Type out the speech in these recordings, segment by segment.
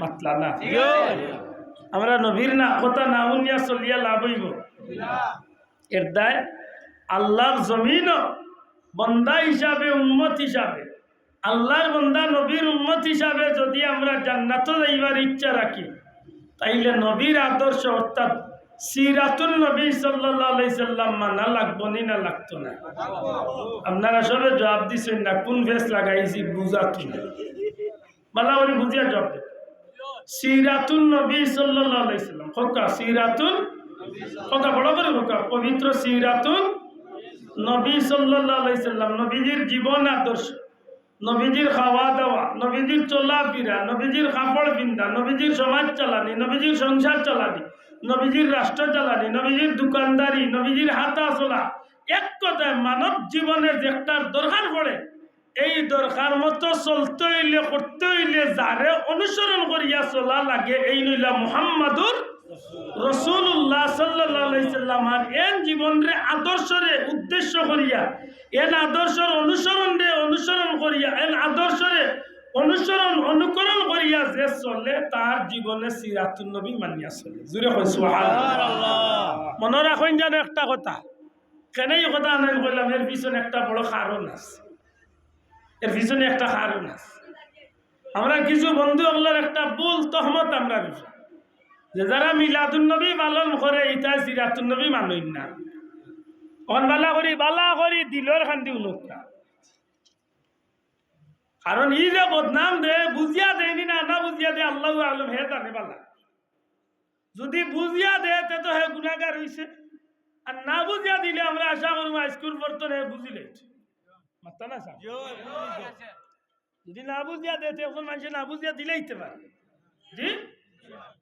মাতলা না। আমরা নবীর না কথা না উনিয়া চলিয়া লাভ হইব। এর দায় আল্লাহর জমিন বন্দা হিসাবে উম্মত হিসাবে। আল্লাহর বন্দা নবীর উম্মত হিসাবে যদি আমরা জান্নাত যাইবার ইচ্ছা রাখি তাইলে নবীর আদর্শ অর্থাৎ সিরাতুল নবী সাল্লাম মানা লাগবো নি না লাগতো না? আপনারা সবে জবাব দিচ্ছেন না কোন ভেস লাগাইছি বুঝাতো না। মালা বলি বুঝিয়া জবাব সিরাতুল নবী সাল্লাহ সাল্লাম খোকা সিরাতুল খোকা, বড় করে খোকা। পবিত্র সিরাতুল নবী সাল্লাহ সাল্লাম নবীজির জীবন আদর্শ। নবীজির খাওয়া দাওয়া, নবীজির চলা ফিরা নবীজির কাপড় পিন্ধা, নবীজির সমাজ চালানি, নবীজির সংসার চালানি, নবীজির রাষ্ট্র চালানি, নবীজির দোকানদারি, নবীজির হাতা চলা এক কথায় মানব জীবনের যে একটা দরকার পড়ে এই দরকার মতো চলতে হইলে করতে হইলে যারে অনুসরণ করিয়া চলা লাগে এই নইলা মুহাম্মাদুর রসুল্লাহ সাল্লাম। আর এন জীবনরে আদর্শরে উদ্দেশ্য করিয়া এন আদর্শর অনুসরণ রে অনুসরণ করিয়া এন আদর্শরে অনুসরণ অনুকরণ করিয়া যে চলে তার জীবনে সিরাতুল নবী মানিয়া চলে। জুড়ে কই মনে রাখেন যেন একটা কথা কেন এই কথা আনাই বললাম এর পিছনে একটা বড় কারণ আছে। এর পিছনে একটা কারণ আছে। আমরা কিছু বন্ধু ওগুলোর একটা ভুল তহমত আমরা যে যারা মিলাদুল নবী পালন করে ইটা সিরাতুল নবী মানুষ না। অন বালা করি বালা করি, দিলর খান্দি উনুকা কারণ ই যে বদনাম দে, বুঝিয়া দেয়নি না না বুঝিয়া দে আল্লাহ আলম, হে জানে বালা। যদি বুঝিয়া দে তে তো হে গুণাগার হইছে। আর না বুঝিয়া দিলে আমরা আশা করব স্কুল পড়তো হে বুঝিলে মাত্তা না যদি না বুঝিয়া দে তখন মানুষ না বুঝিয়া দিলেই তে পারে। জি?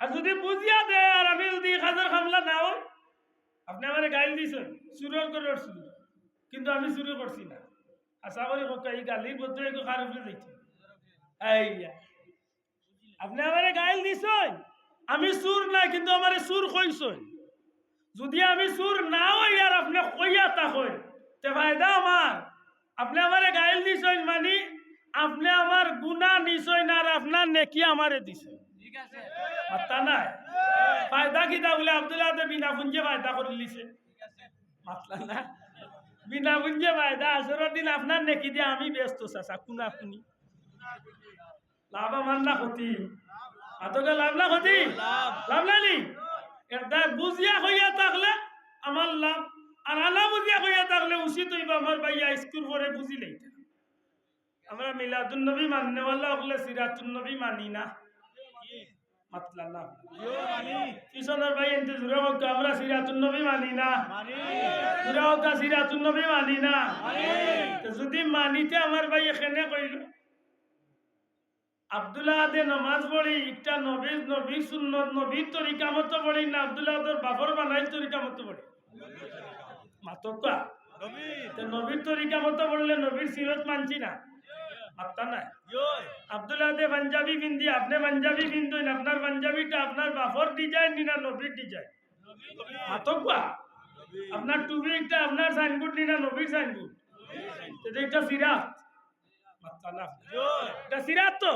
আর যদি বুঝিয়া দে আর আমি যদি হাজার খামলা না হয় আপনি আমার গাইল দিয়েছেন চুরর করে উঠছিল কিন্তু আমি চুরি করছি না। আশা করি এই গালির মধ্যে একটু খার উপরে যাইছে। এইয়া আপনি আমার গাইল দিছেন আমি সুর নাই কিন্তু আমার সুর কইছেন। যদি আমি সুর না হই আর আপনি কইয়া তা হই তে ফায়দা আমার। আপনি আমার গাইল দিছেন মানে আপনি আমার গুণা নিছেন আর আপনার নেকি আমারে দিছেন। মাত্তা নাই। ফায়দা কিতা বলে আব্দুল্লাহ তো বিনা পুঞ্জে ফায়দা করে লিছে মাতলা না বিনা পুঞ্জে ফায়দা আসরের দিন আপনার নেকি দিয়ে আমি ব্যস্ত চাচা কুনা কুনি। লাভ আমার না ক্ষতি। আতকে লাভ না ক্ষতি? লাভ। নানি এটা বুঝিয়া হইয়া থাকলে আমার লাভ আর আনা বুঝিয়া হইয়া থাকলে উচিত হইব, আমার ভাইয়া স্কুল পরে বুঝিলেই আমরা মিলাদুন নবী মাননেওয়ালা হলে সিরাতুন নবী মানি না। মাতলা না। নবী মানি না। জুড়ে মানি না। যদি মানিতে নমাজ না বাবর বানাই তরিকা মতো পড়ি। মাতকা নবীর তরিকা মতো পড়লে নবীর সিরত মানছি না। মাত্তা নাই? আব্দুল্লাহ দে পাঞ্জাবি পিন্ধি আপনি পাঞ্জাবি পিন্ধুন আপনার পাঞ্জাবিটা আপনার বাফর ডিজাইন না নবীর ডিজাইন মাতকা আপনার টুপিটা আপনার সাইনবোর্ড নিনা নবীর সাইনবোর্ড এটা সিরাত। এটা সিরাত তো?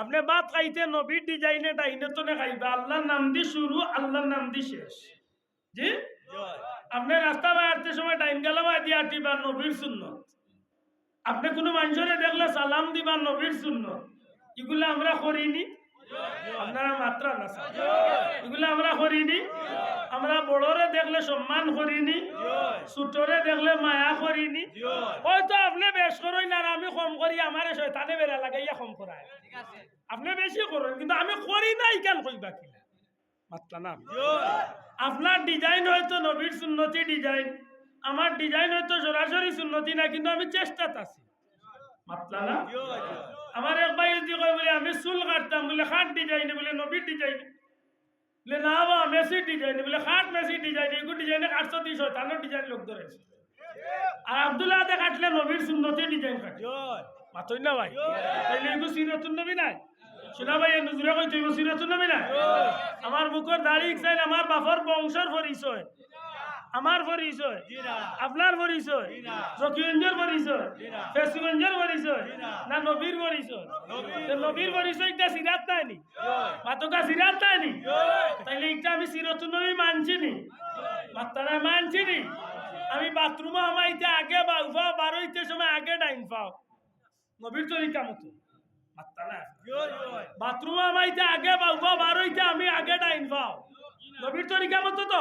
আপনি বাত খাইতে নবীর ডিজাইনে ডাইনে তো না খাইবা। আল্লাহর নাম দি শুরু আল্লাহর নাম দি শেষ। জি? আপনি রাস্তা বাইরতে সময় ডাইন গালামা দিয়ে আটিবা নবীর শূন্য আপনি কোনো মানুষরে দেখলে সালাম দিবা নবীর শূন্য এগুলো আমরা করিনি। আপনারা মাত্রা না এগুলো আমরা করিনি। আমরা বড়রে দেখলে সম্মান করিনি। ছোটরে দেখলে মায়া করিনি। হয়তো আপনি বেশ না আমি কম করি আমার শয়তানে বেড়া লাগাইয়া কম করায়। আপনি বেশি করেন কিন্তু আমি করি নাই কেন কইবা কিনা মাত্রা না আপনার ডিজাইন হয়তো নবীর সুন্নতি ডিজাইন আমার ডিজাইন হয়তো সরাসরি সুন্নতি না, কিন্তু আমি চেষ্টাত আছি। মাতলা না আমার এক ভাই যদি কয় বলে, আমি চুল কাটতাম, বলে খাট ডিজাইনে বলে, নবীর ডিজাইনে বলে, না বা মেসির ডিজাইনে বলে খাট মেসির ডিজাইনে এগুলো ডিজাইনে কাটছো দিস তানোর ডিজাইন লোক ধরেছে। আর আব্দুল্লাহ হাতে কাটলে নবীর সুন্নতি ডিজাইন কাটে। মাতই না ভাই? তাইলে এগুলো সিরতুন নবী নাই? ভাই আমার আমার আমার জি না না। সিরাত সিরাত আমি সিরতুন নবী মানছি নি মানছি নি আমি বাথরুমে আমাইতে আগে বা উফা বারোইতে সময় আগে ডাইন পাও নবীর তরিকা মতো। বাথরুমে আমাইতে আগে বা উফা বারোইতে আমি আগে ডাইন পাও নবীর তরিকা মতো তো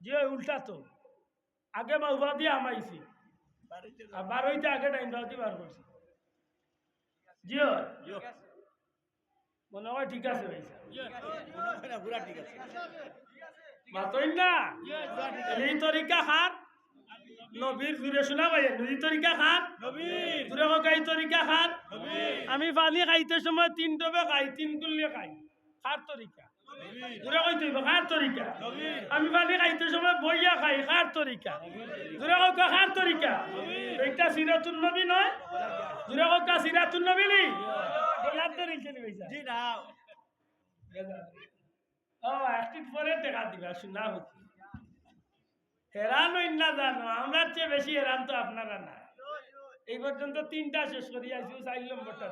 যে উল্টা তো আগে বা উফা দিয়ে আমাইছি। আর বারোইতে আগে ডাইন পাও দিয়ে বার করছি জিও মনে হয় ঠিক আছে হয় পুরা ঠিক আছে। মাতই না? এই তরিকা খাত নবীর জুড়ে শোনা ভাই নদী তরিকা নবীর জুড়ে কাই তরিকা খাত? আমি পানি খাইতে সময় তিন টবে খাই তিন কুল্লে খাই। খার তরিকা নবীর জুড়ে কই তুই খার তরিকা আমি পানি খাইতে সময় বইয়া খাই খার তরিকা জুড়ে কা খার তরিকা একটা সিরাতুন নবী নয় সিরাতুন নবী নি? বলার তরিকা নি ভাইসা জি না ও একটি পরে টেকা দিবা শোনা হচ্ছে হেরান না জানো আমরা চেয়ে বেশি হেরান তো আপনারা না। এই পর্যন্ত তিনটা শেষ করি আইসি চার নম্বরটা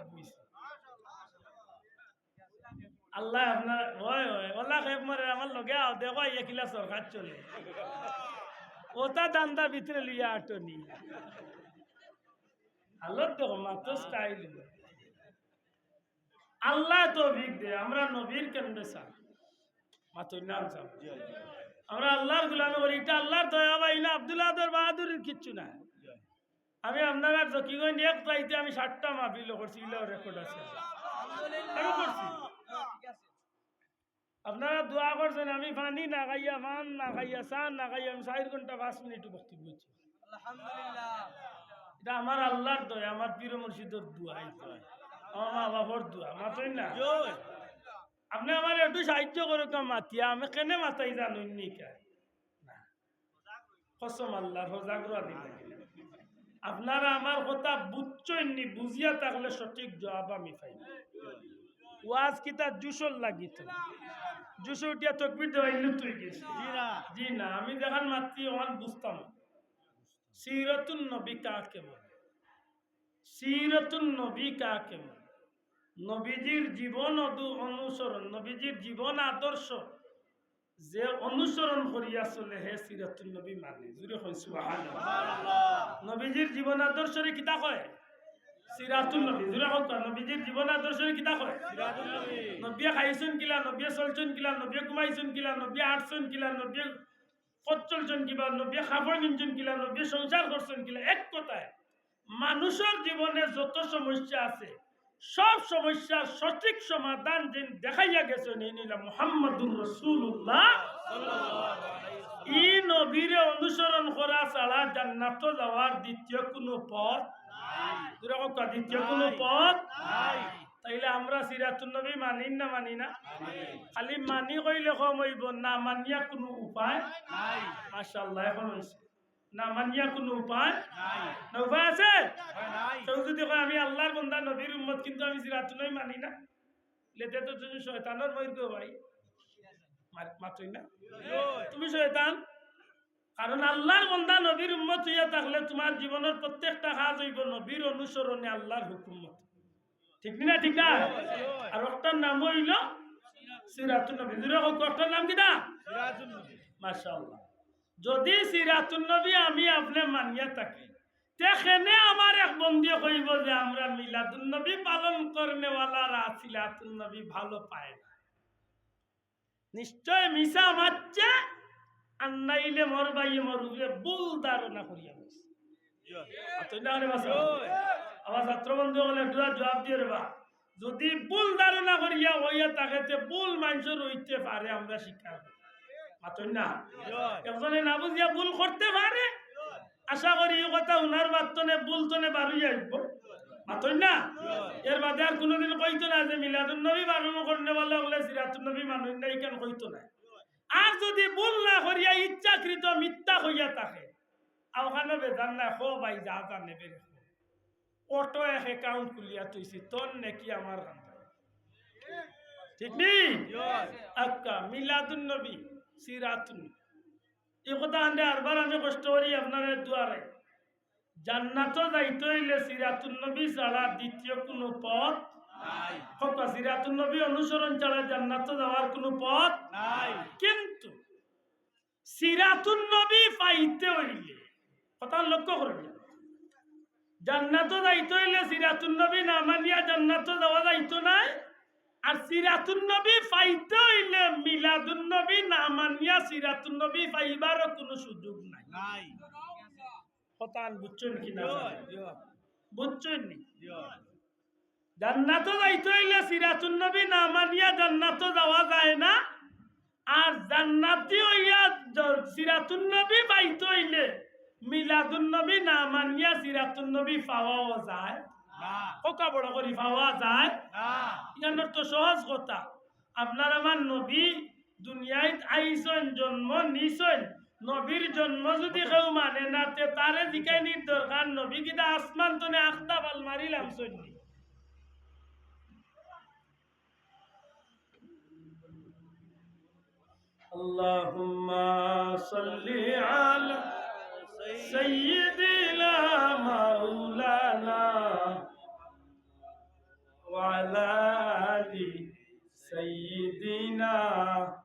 আল্লাহ আপনার হয় হয় ওলা খেপ মারে, আমার লগে আও, দেখো একিলা সরকার চলে। ওটা দান্দা ভিতরে লিয়া আটনি আল্লাহ দেখো মাত্র স্টাইল আল্লাহ তো ভিক দে, আমরা নবীর কেন্দ্রে চাই? মাতুর নাম জয় আমরা আল্লাহর গুলামি করি এটা আল্লাহর দয়া ভাই না আব্দুল্লাহ বাহাদুরের কিচ্ছু না আমি আপনারা জকিগঞ্জ এক চাইতে আমি ষাটটা মাহফিল করছি রেকর্ড আছে। আমি করছি। আপনারা দোয়া করছেন আমি পানি না খাইয়া ফান না খাইয়া চান না খাইয়া আমি চার ঘণ্টা পাঁচ মিনিট বক্তব্য করছি এটা আমার আল্লাহর দয়া আমার পীর মুর্শিদর দোয়া। আমার মা বাবার দোয়া মাতই না? জয় আপনি আমার একটু সাহায্য করুক মাতিয়া আমি কেনে মাতাই জানুন নি কে না। কসম আল্লাহ সজাগরা দিলে। আপনারা আমার কথা বুঝিয়া থাকলে সঠিক জবাব আমি পাই। ওয়াজ কিতা জুসল লাগিত? জুসো উঠিয়া তকবির তুই গেছি। জি না। জি না আমি দেখান মাত্রি ওখান বুঝতাম। সিরতুন নবী কাকে বলে? সিরতুন নবী কাকে বলে? নবীজির জীবন অনুসরণ নবীজির জীবন আদর্শ যে অনুসরণ করিয়া চলে হে সিরাতুল নবী মানে। জুড়ে হয়েছে নবীজির জীবন আদর্শরে কিতা কয়? সিরাতুল নবী। জুড়ে হোক নবীজির জীবন আদর্শরে কিতা কয়? নবিয়া খাইছেন কিলা নবিয়া চলছেন কিলা নবিয়া ঘুমাইছেন কিলা নবিয়া আটছেন কিলা নবিয়া পথ চলছেন কিবা নবিয়া খাবার কিনছেন কিলা নবিয়া সংসার করছেন কিলা এক কথায় মানুষের জীবনে যত সমস্যা আছে সব সমস্যার সঠিক সমাধান যে দেখাইয়া গেছে নিলা মোহাম্মদুর রসুল্লাহ ই নবীরে অনুসরণ করা ছাড়া জান্নাত যাওয়ার দ্বিতীয় কোনো পথ দ্বিতীয় কোনো পথ? তাইলে আমরা সিরাতুল নবী মানি না মানি না? খালি মানি কইলে কম হইব না মানিয়া কোনো উপায় নাই। মাশাআল্লাহ এখন হইছে। না মানিয়া কোনো উপায় না আছে? কেউ যদি কয় আমি আল্লাহর বন্দা নবীর উম্মত কিন্তু আমি সিরাতুল নবী মানি না। লেতে তো তুমি শয়তানের বই গো ভাই। মার- মাতই না? জয় তুমি শয়তান। কারণ আল্লাহর বন্দা নবীর উম্মত হইয়া থাকলে তোমার জীবনের প্রত্যেকটা কাজ হইব নবীর অনুসরণে আল্লাহর হুকুম ঠিক না? ঠিক না আর একটার নাম হইল নবী। হোক নাম কিনা সিরাজুল নবী। মাশাআল্লাহ। যদি সিরাতুল নবী আমি আপনি মানিয়া থাকি, তেখেনে আমার এক বন্ধু কইব যে আমরা মিলাদুল নবী পালন করনেওয়ালারা সিরাতুল নবী ভালো পায় না। নিশ্চয় মিশা মারছে, আর নাইলে মর বাইয়ে মর উপরে বুল ধারণা করিয়া বসে রেবা। যদি ভুল ধারণা করিয়া হইয়া তাকে ভুল মানুষের হইতে পারে, আমরা শিক্ষা মাতই না? একজনে না বুঝিয়া ভুল করতে পারে? আশা করি এই কথা উনার বাতনে ভুল তনে বাড়ি আসব। মাতই না? এর বাদে আর কোনোদিন কইতো না যে মিলাদুল নবী পালন করতে বলে বলে সিরাতুল নবী মানুষ না কইতো না। আর যদি ভুল না করিয়া ইচ্ছাকৃত মিথ্যা হইয়া থাকে ওখানে বেজান না? খো ভাই যা যা নেবে। অটো এক অ্যাকাউন্ট খুলিয়া তুইছি তোর নাকি আমার ঠিক নেই আক্কা মিলাদুন নবী। সিরাতুন। এই কথা আনলে আরবার আমি কষ্ট করি আপনার দুয়ারে। জান্নাত যাইতে হইলে সিরাতুন নবী ছাড়া দ্বিতীয় কোনো পথ নাই। হোক সিরাতুন নবী অনুসরণ ছাড়া জান্নাত যাওয়ার কোনো পথ নাই। কিন্তু সিরাতুন নবী পাইতে হইলে কথা লক্ষ্য করবেন জান্নাত যাইতে হইলে সিরাতুন নবী না মানিয়া জান্নাত যাওয়া যাইতো নাই। আর সিরাতুন নবী পাইতে হইলে মিলাদুন নবী না মানিয়া সিরাতুন নবী কোনো সুযোগ নাই। নাই। কথা বুঝছেন কি না? জয় জয় বুঝছেন নি? জয় জান্নাত যাইতে হইলে সিরাতুন নবী না মানিয়া জান্নাত যাওয়া যায় না। আর জান্নাতি হইয়া সিরাতুন নবী পাইতে হইলে মিলাদুন নবী না মানিয়া সিরাতুন নবী পাওয়াও যায়। না কোকা বড় করি পাওয়া যায় না ইয়ানোর তো সহজ কথা আপনার আমার নবী দুনিয়ায় আইসন জন্ম নিছেন নবীর জন্ম যদি কেউ মানে না তে তারে জিকাই নির দরকার নবী কিতা আসমান তো আখতা বাল মারিলাম সন্নি اللهم صل على سيدنا سيدنا